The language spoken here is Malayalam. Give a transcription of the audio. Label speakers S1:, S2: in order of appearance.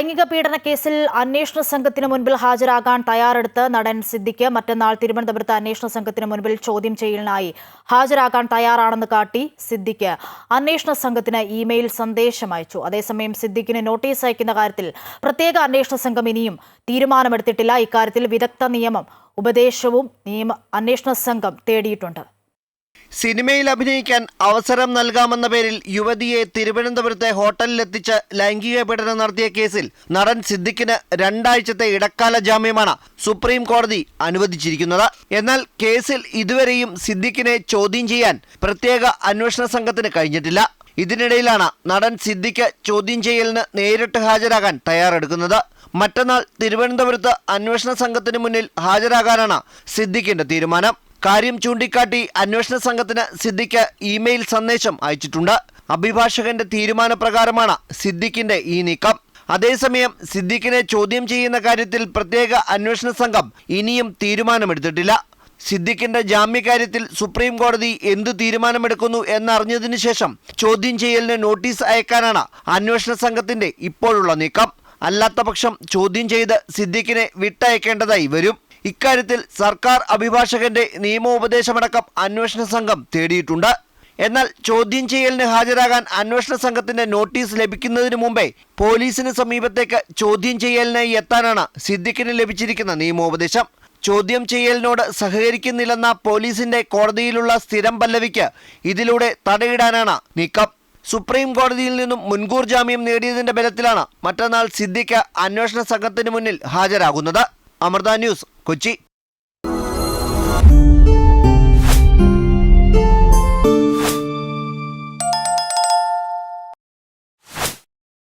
S1: ലൈംഗിക പീഡന കേസിൽ അന്വേഷണ സംഘത്തിന് മുൻപിൽ ഹാജരാകാൻ തയ്യാറെടുത്ത് നടൻ സിദ്ദിഖ് മറ്റന്നാൾ തിരുവനന്തപുരത്ത് അന്വേഷണ സംഘത്തിന് മുൻപിൽ ചോദ്യം ചെയ്യലിനായി ഹാജരാകാൻ തയ്യാറാണെന്ന് കാട്ടി സിദ്ദിഖ് അന്വേഷണ സംഘത്തിന് ഇമെയിൽ സന്ദേശം അയച്ചു. അതേസമയം സിദ്ദിഖിന് നോട്ടീസ് അയക്കുന്ന കാര്യത്തിൽ പ്രത്യേക അന്വേഷണ സംഘം ഇനിയും തീരുമാനമെടുത്തിട്ടില്ല. ഇക്കാര്യത്തിൽ വിദഗ്ധ നിയമം ഉപദേശവും നിയമ അന്വേഷണ സംഘം തേടിയിട്ടുണ്ട്.
S2: സിനിമയിൽ അഭിനയിക്കാൻ അവസരം നൽകാമെന്ന പേരിൽ യുവതിയെ തിരുവനന്തപുരത്തെ ഹോട്ടലിലെത്തിച്ച് ലൈംഗിക പീഡനം നടത്തിയ കേസിൽ നടൻ സിദ്ദിഖിന് രണ്ടാഴ്ചത്തെ ഇടക്കാല ജാമ്യമാണ് സുപ്രീം കോടതി അനുവദിച്ചിരിക്കുന്നത്. എന്നാൽ കേസിൽ ഇതുവരെയും സിദ്ദിഖിനെ ചോദ്യം ചെയ്യാൻ പ്രത്യേക അന്വേഷണ സംഘത്തിന് കഴിഞ്ഞിട്ടില്ല. ഇതിനിടയിലാണ് നടൻ സിദ്ദിഖ് ചോദ്യം ചെയ്യലിന് നേരിട്ട് ഹാജരാകാൻ തയ്യാറെടുക്കുന്നത്. മറ്റന്നാൾ തിരുവനന്തപുരത്ത് അന്വേഷണ സംഘത്തിന് മുന്നിൽ ഹാജരാകാനാണ് സിദ്ദിഖിന്റെ തീരുമാനം. കാര്യം ചൂണ്ടിക്കാട്ടി അന്വേഷണ സംഘത്തിന് സിദ്ദിഖ് ഇമെയിൽ സന്ദേശം അയച്ചിട്ടുണ്ട്. അഭിഭാഷകന്റെ തീരുമാനപ്രകാരമാണ് സിദ്ദിഖിന്റെ ഈ നീക്കം. അതേസമയം സിദ്ദിഖിനെ ചോദ്യം ചെയ്യുന്ന കാര്യത്തിൽ പ്രത്യേക അന്വേഷണ സംഘം ഇനിയും തീരുമാനമെടുത്തിട്ടില്ല. സിദ്ദിഖിന്റെ ജാമ്യകാര്യത്തിൽ സുപ്രീം കോടതി എന്ത് തീരുമാനമെടുക്കുന്നു എന്നറിഞ്ഞതിനു ശേഷം ചോദ്യം ചെയ്യലിന് നോട്ടീസ് അയക്കാനാണ് അന്വേഷണ സംഘത്തിന്റെ ഇപ്പോഴുള്ള നീക്കം. അല്ലാത്ത പക്ഷം ചോദ്യം ചെയ്ത് സിദ്ദിഖിനെ വിട്ടയക്കേണ്ടതായി വരും. ഇക്കാര്യത്തിൽ സർക്കാർ അഭിഭാഷകന്റെ നിയമോപദേശമടക്കം അന്വേഷണ സംഘം തേടിയിട്ടുണ്ട്. എന്നാൽ ചോദ്യം ചെയ്യലിന് ഹാജരാകാൻ അന്വേഷണ സംഘത്തിന്റെ നോട്ടീസ് ലഭിക്കുന്നതിന് മുമ്പേ പോലീസിന് സമീപത്തേക്ക് ചോദ്യം ചെയ്യലിനായി എത്താനാണ് സിദ്ദിഖിന് ലഭിച്ചിരിക്കുന്ന നിയമോപദേശം. ചോദ്യം ചെയ്യലിനോട് സഹകരിക്കുന്നില്ലെന്ന പോലീസിന്റെ കോടതിയിലുള്ള സ്ഥിരം പല്ലവിക്ക് ഇതിലൂടെ തടയിടാനാണ് നീക്കം. സുപ്രീം കോടതിയിൽ നിന്നും മുൻകൂർ ജാമ്യം നേടിയതിന്റെ ബലത്തിലാണ് മറ്റന്നാൾ സിദ്ദിഖ് അന്വേഷണ സംഘത്തിന് മുന്നിൽ ഹാജരാകുന്നത്. അമൃത ന്യൂസ് കൊച്ചി.